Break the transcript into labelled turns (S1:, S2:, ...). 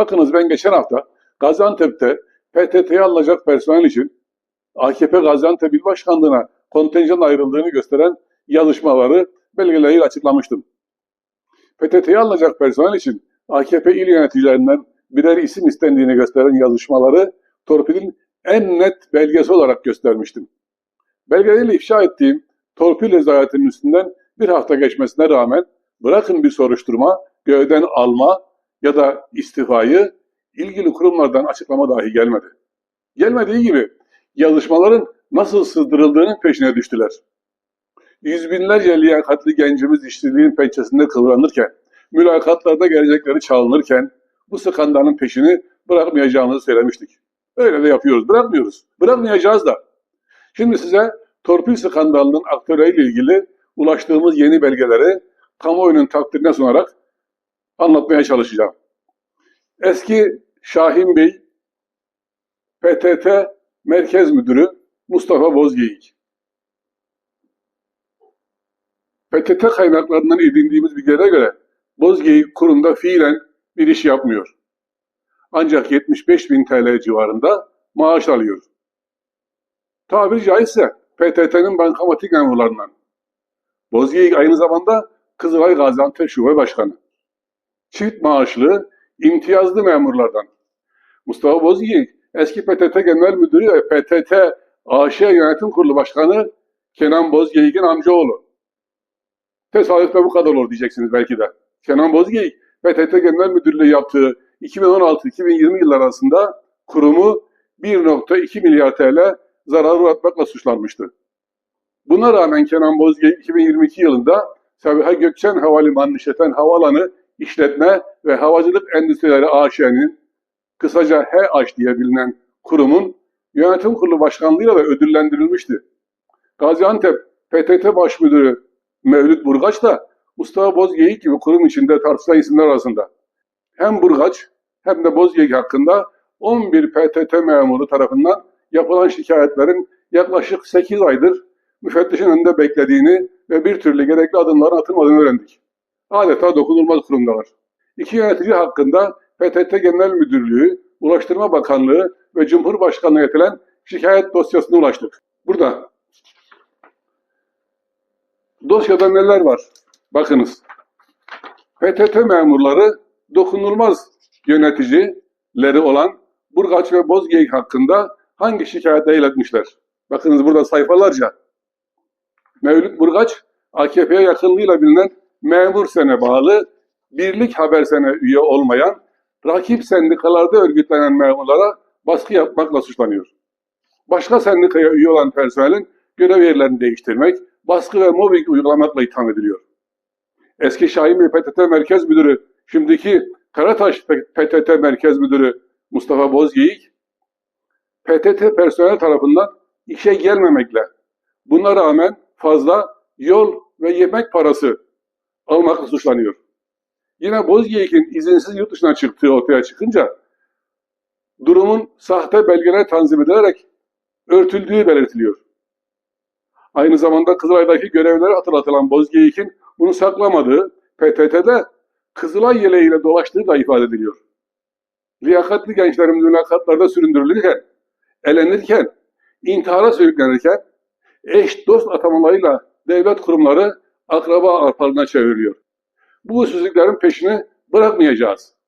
S1: Bakınız ben geçen hafta Gaziantep'te PTT'ye alınacak personel için AKP Gaziantep İl Başkanlığı'na kontenjan ayrıldığını gösteren yazışmaları belgeleyip açıklamıştım. PTT'ye alınacak personel için AKP il yöneticilerinden birer isim istendiğini gösteren yazışmaları torpilin en net belgesi olarak göstermiştim. Belgeleriyle ifşa ettiğim torpil rezayetinin üstünden bir hafta geçmesine rağmen bırakın bir soruşturma, gövden alma ya da istifayı ilgili kurumlardan açıklama dahi gelmedi. Gelmediği gibi yazışmaların nasıl sızdırıldığının peşine düştüler. Yüz binlerce liyakatli gencimiz işsizliğin pençesinde kıvranırken, mülakatlarda gelecekleri çalınırken bu skandalın peşini bırakmayacağımızı söylemiştik. Öyle de yapıyoruz. Bırakmıyoruz. Bırakmayacağız da. Şimdi size torpil skandalının aktörleriyle ilgili ulaştığımız yeni belgeleri kamuoyunun takdirine sunarak anlatmaya çalışacağım. Eski Şahin Bey, PTT Merkez Müdürü Mustafa Bozgeyik. PTT kaynaklarından edindiğimiz bilgilere göre Bozgeyik kurumda fiilen bir iş yapmıyor. Ancak 75 bin TL civarında maaş alıyor. Tabiri caizse PTT'nin bankamatik memurlarından. Bozgeyik aynı zamanda Kızılay Gaziantep Şube Başkanı. Çift maaşlı, imtiyazlı memurlardan. Mustafa Bozgeyik eski PTT Genel Müdürü ve PTT AŞ Yönetim Kurulu Başkanı Kenan Bozgeyik'in amcaoğlu. Tesadüfle bu kadar olur diyeceksiniz belki de. Kenan Bozgeyik PTT Genel Müdürlüğü yaptığı 2016-2020 yıllar arasında kurumu 1.2 milyar TL zarar uğratmakla suçlanmıştı. Buna rağmen Kenan Bozgeyik 2022 yılında Sabiha Gökçen Havalimanı'nı işleten havaalanı işletme ve havacılık endüstrileri AŞ'nin kısaca HH diye bilinen kurumun yönetim kurulu başkanlığıyla da ödüllendirilmişti. Gaziantep PTT Baş Müdürü Mevlüt Burgaç da Mustafa Bozgeyik gibi kurum içinde tartışılan isimler arasında. Hem Burgaç hem de Bozgeyik hakkında 11 PTT memuru tarafından yapılan şikayetlerin yaklaşık 8 aydır müfettişin önünde beklediğini ve bir türlü gerekli adımların atılmadığını öğrendik. Adeta dokunulmaz kurumdalar. İki yönetici hakkında PTT Genel Müdürlüğü, Ulaştırma Bakanlığı ve Cumhurbaşkanlığı yönetilen şikayet dosyasına ulaştık. Burada dosyada neler var? Bakınız. PTT memurları dokunulmaz yöneticileri olan Burgaç ve Bozgeyik hakkında hangi şikayete iletmişler? Bakınız burada sayfalarca. Mevlüt Burgaç, AKP'ye yakınlığıyla bilinen memur sene bağlı, birlik haber sene üye olmayan, rakip sendikalarda örgütlenen memurlara baskı yapmakla suçlanıyor. Başka sendikaya üye olan personelin görev yerlerini değiştirmek, baskı ve mobbing uygulamakla itham ediliyor. Eski Şahin Bey PTT Merkez Müdürü, şimdiki Karataş PTT Merkez Müdürü Mustafa Bozgeyik, PTT personel tarafından işe gelmemekle, buna rağmen fazla yol ve yemek parası almakla suçlanıyor. Yine Bozgeyik'in izinsiz yurt dışına çıktığı ortaya çıkınca durumun sahte belgeler tanzim edilerek örtüldüğü belirtiliyor. Aynı zamanda Kızılay'daki görevleri hatırlatılan Bozgeyik'in bunu saklamadığı, PTT'de Kızılay yeleğiyle dolaştığı da ifade ediliyor. Liyakatli gençlerimiz mülakatlarda süründürülürken, elenirken, intihara sürüklenirken, eş dost atamalarıyla devlet kurumları akraba arpalarına çevriliyor. Bu usulsüzlüklerin peşini bırakmayacağız.